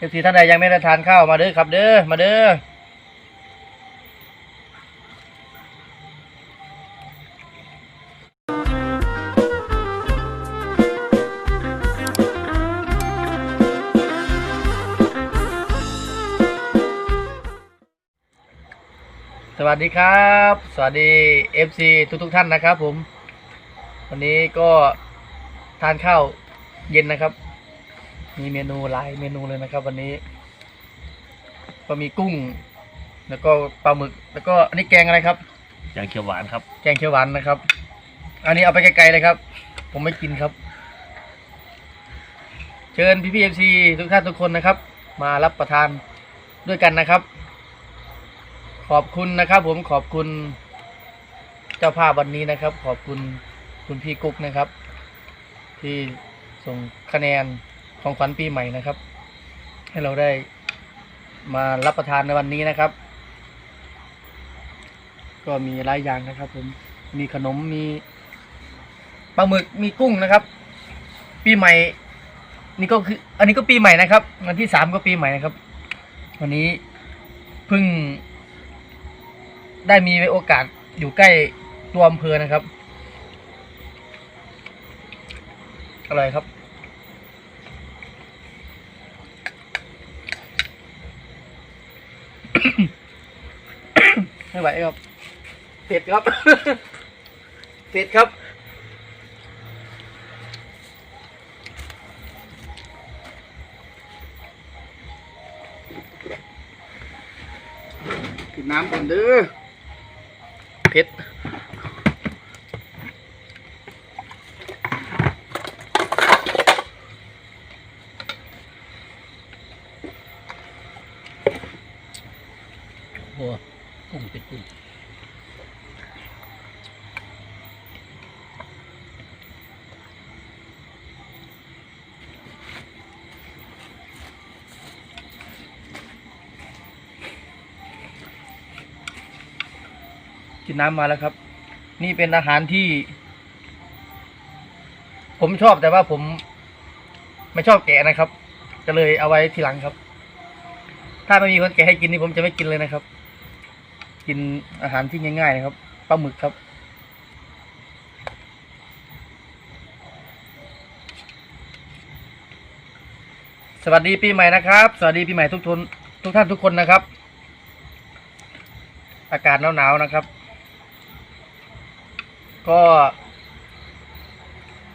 เอฟซีท่านใดยังไม่ได้ทานข้าวมาเด้อครับ เด้อมาเด้อสวัสดีครับ สวัสดี FC ทุกทุกท่านนะครับผม วันนี้ก็ทานข้าวเย็นนะครับ มีเมนูหลายเมนูเลยนะครับ วันนี้ ก็มีกุ้ง แล้วก็ปลาหมึก แล้วก็อันนี้แกงอะไรครับอย่างเขียวหวานครับ แกงเขียวหวานนะครับ อันนี้เอาไปไกลๆเลยครับ ผมไม่กินครับ เชิญพี่พีเอฟซีทุกท่านทุกคนนะครับ มารับประทานด้วยกันนะครับ ขอบคุณนะครับ ผมขอบคุณ เจ้าภาพวันนี้นะครับ ขอบคุณคุณพี่กุ๊กนะครับ ที่ส่งคะแนน ของขวัญปีใหม่นะครับ ให้เราได้มารับประทานในวันนี้นะครับ ก็มีหลายอย่างนะครับ ผมมีขนมมีปลาหมึกมีกุ้งนะครับ ปีใหม่ นี่ก็คือ อันนี้ก็ปีใหม่นะครับ วันที่สามก็ปีใหม่นะครับ วันนี้เพิ่ง ได้มีโอกาสอยู่ใกล้ตัวอำเภอนะครับอร่อยครับ ไม่ไหวครับ เผ็ดครับ เผ็ดครับ กินน้ำก่อนเด้อ เผ็ด โอ้กุ้งเป็นกุ้ง กินน้ำมาแล้วครับ นี่เป็นอาหารที่ ผมชอบแต่ว่าผม ไม่ชอบแกะนะครับ ก็เลยเอาไว้ทีหลังครับ ถ้าไม่มีคนแกะให้กินนี่ผมจะไม่กินเลยนะครับ กินอาหารที่ง่ายๆนะครับปลาหมึกครับสวัสดีปีใหม่นะครับ สวัสดีปีใหม่ทุกทุนทุกท่านทุกคนนะครับ อากาศหนาวๆนะครับ ก็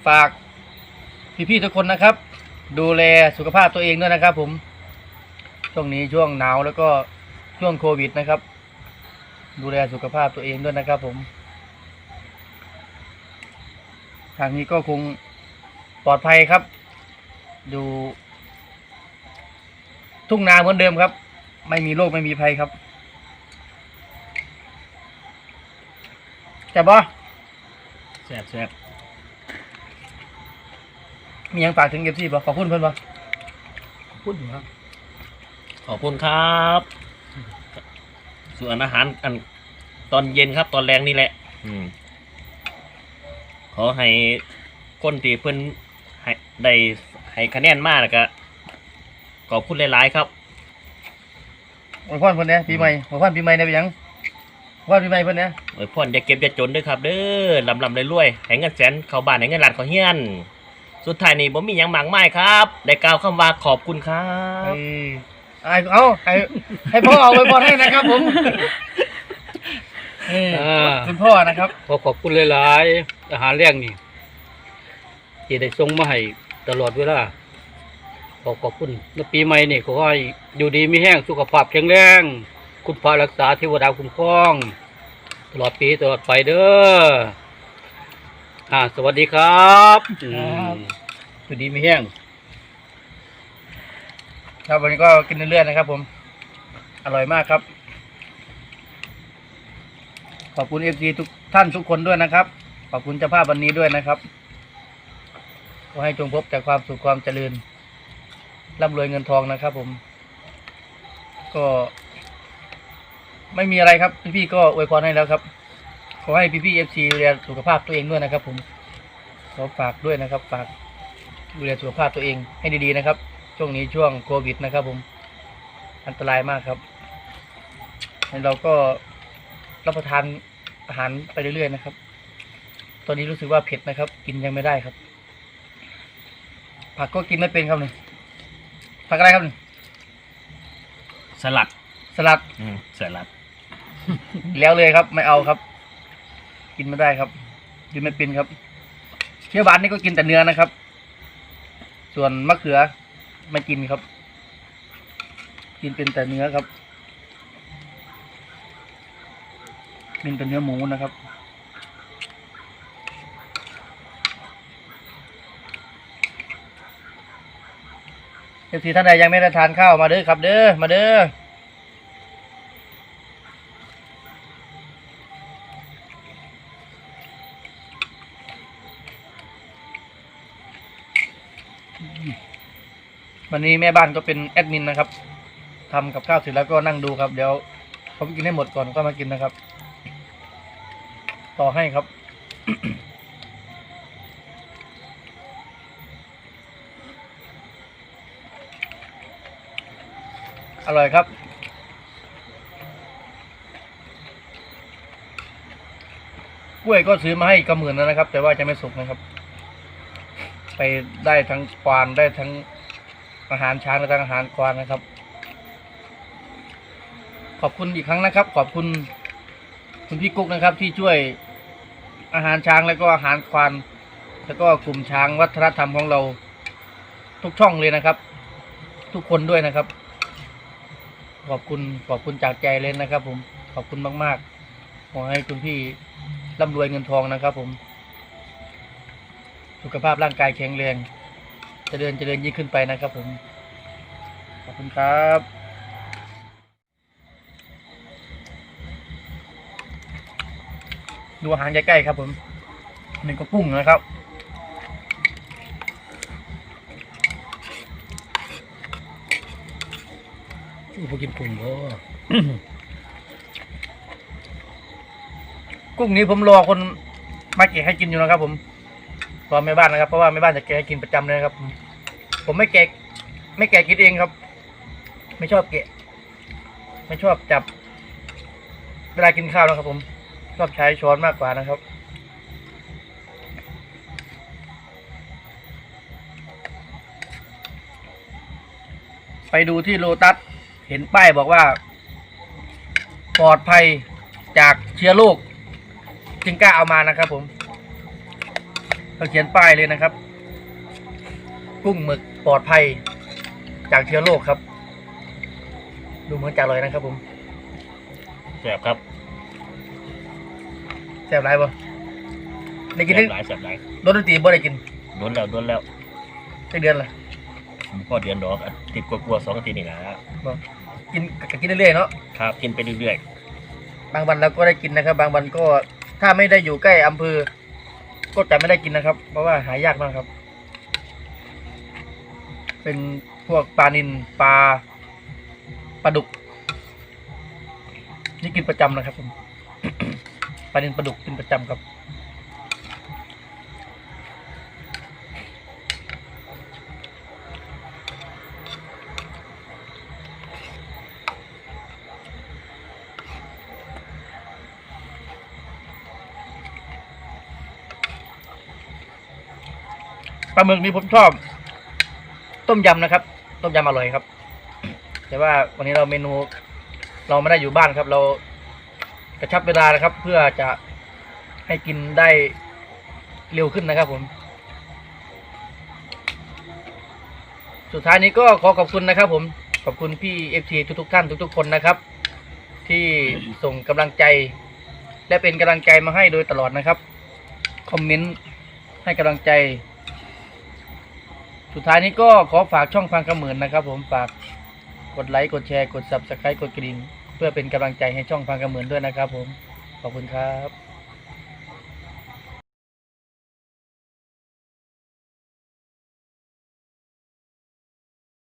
ฝากพี่ๆทุกคนนะครับ ดูแลสุขภาพตัวเองด้วยนะครับ ผมช่วงนี้ช่วงหนาวแล้วก็ช่วงโควิดนะครับ ดูแลสุขภาพตัวเองด้วยนะครับ ผมทางนี้ก็คงปลอดภัยครับ ดู ทุ่งนาเหมือนเดิมครับ ไม่มีโรคไม่มีภัยครับจับบ่ แซ่บแซ่บมีหยังฝากถึงเอฟซีบ่ขอบคุณเพื่อนบ่พูดครับ ขอบคุณครับ ส่วนอาหารอันตอนเย็นครับ ตอนแรงนี่แหละ อืม ขอให้คนที่เพิ่นให้ได้ให้คะแนนมากแล้วก็ขอบคุณหลายๆครับอวยพรเพิ่นเนี่ยปีใหม่อวยพรปีใหม่ได้ไปหยังอ วยพรปีใหม่เพิ่นเนี่ยโอ้ยพ่อนอย่าเก็บอย่าจนด้วยครับ เด้อลำลำรวยๆให้เงินแสนเข้าบ้านให้เงินล้านเข้าเฮียน สุดท้ายนี่ผมมีหยังมากมายครับ ได้กล่าวคำว่าขอบคุณครัไอ้บไอ้เอาให้ให้พ่อเอาอวยพรให้นะครับผมนี่อ่าคุณพ่อนะครับ ขอขอบคุณหลายๆ อาหารแรงนี่ที่ได้ส่งมาให้ตลอดเวลา ขอขอบคุณในปีใหม่นี่ขอให้อยู่ดีมีแห้งสุขภาพแข็งแรง คุณพระรักษาเทวดาคุ้มครองต ลอดปีตลอดไปเด้ออ่า สวัสดีครับอืมอยู่ดีมีแห้งครับวันนี้ก็กินเรื่อยๆนะครับผม อร่อยมากครับ ขอบคุณเอฟซีทุกท่านทุกคนด้วยนะครับ ขอบคุณเจ้าภาพวันนี้ด้วยนะครับขอให้จงพบแต่ความสุขความเจริญร่ำรวยเงินทองนะครับผม ก็ ไม่มีอะไรครับ พี่ๆก็อวยพรให้แล้วครับ ขอให้พี่ๆเอฟซีดูแลสุขภาพตัวเองด้วยนะครับ ผมขอฝากด้วยนะครับ ฝากดูแลสุขภาพตัวเองให้ดีๆนะครับ ช่วงนี้ช่วงโควิดนะครับ ผม อันตรายมากครับงั้นเราก็รับประทานอาหารไปเรื่อยๆนะครับ ตอนนี้รู้สึกว่าเผ็ดนะครับ กินยังไม่ได้ครับ ผักก็กินไม่เป็นครับเนี่ยผักอะไรครับเนี่ยสลัด สลัดอืมสลัด แล้วเลยครับ ไม่เอาครับ กินไม่ได้ครับกินไม่เป็นครับเคี่ยวหวานนี่ก็กินแต่เนื้อนะครับ ส่วนมะเขือไม่กินครับ กินเป็นแต่เนื้อครับกินแต่เนื้อหมูนะครับเอฟซีท่านใดยังไม่ได้ทานข้าวมาเด้อครับ เด้อมาเด้อ วันนี้แม่บ้านก็เป็นแอดมินนะครับทำกับข้าวเสร็จแล้วก็นั่งดูครับ เดี๋ยวผมกินให้หมดก่อนก็มากินนะครับ ต่อให้ครับ อร่อยครับ กล้วยก็ซื้อมาให้กระหมื่นแล้วนะครับ แต่ว่าจะไม่สุกนะครับ ไปได้ทั้งควานได้ทั้ง อาหารช้างและอาหารควานนะครับ ขอบคุณอีกครั้งนะครับ ขอบคุณคุณพี่กุ๊กนะครับ ที่ช่วยอาหารช้างแล้วก็อาหารควานแล้วก็กลุ่มช้างวัฒนธรรมของเรา ทุกช่องเลยนะครับ ทุกคนด้วยนะครับ ขอบคุณขอบคุณจากใจเลยนะครับ ผมขอบคุณมากๆขอให้คุณพี่ร่ำรวยเงินทองนะครับ ผม สุขภาพร่างกายแข็งแรง จริญเจริญยิ่งขึ้นไปนะครับผม ขอบคุณครับดูอาหารใกล้ๆครับผมหนึ่งก็กุ้งนะครับอู้บ่กินกุ้งบ่กุ้งนี้ผมรอคนมาเกะให้กินอยู่นะครับผมรอแม่บ้านนะครับเพราะว่าแม่บ้านจะแกะให้กินประจำเลยนะครับ ผมไม่แกะไม่แกะกินเองครับ ไม่ชอบแกะ ไม่ชอบจับ เวลากินข้าวนะครับผม ชอบใช้ช้อนมากกว่านะครับไปดูที่โลตัส เห็นป้ายบอกว่า ปลอดภัยจากเชื้อโรคจึงกล้าเอามานะครับผมเขาเขียนป้ายเลยนะครับ กุ้งหมึกปลอดภัยจากเชื้อโรคครับ ดูเหมือนจะอร่อยนะครับผมแซ่บครับแซ่บไรบ่ได้กินแซ่ได้บหลายแซ่บหลายรสดนตรีบ่ได้กินโดนแล้วโดนแล้วได้เดือนละพอเดือนดอกอาทิตย์กลัวาๆสองอาทิตย์นี่นะบ่กินก็กินเรื่อยๆเนาะ ครับกินไปเรื่อยบางวันเราก็ได้กินนะครับ บางวันก็ถ้าไม่ได้อยู่ใกล้อำเภอ ก็จะไม่ได้กินนะครับ เพราะว่าหายากมากครับ เป็นพวกปลานินปลาปลาดุก นี่กินประจำนะครับผมปลานินปลาดุกกินประจำครับปลาหมึกนี่ผมชอบ ต้มยำนะครับ ต้มยำอร่อยครับ แต่ว่าวันนี้เราเมนู เราไม่ได้อยู่บ้านครับ เรากระชับเวลานะครับ เพื่อจะให้กินได้เร็วขึ้นนะครับผม สุดท้ายนี้ก็ขอขอบคุณนะครับ ผมขอบคุณพี่เอฟซีทุกๆท่านทุก ๆ คนนะครับ ที่ส่งกำลังใจ และเป็นกำลังใจมาให้โดยตลอดนะครับคอมเมนต์ให้กำลังใจ สุดท้ายนี้ก็ขอฝากช่องฟังกระเหมือนนะครับ ผมฝากกดไลค์กดแชร์กด subscribe กดกระดิ่งเพื่อเป็นกำลังใจให้ช่องฟังกระเหมือนด้วยนะครับ ผมขอบคุณครับ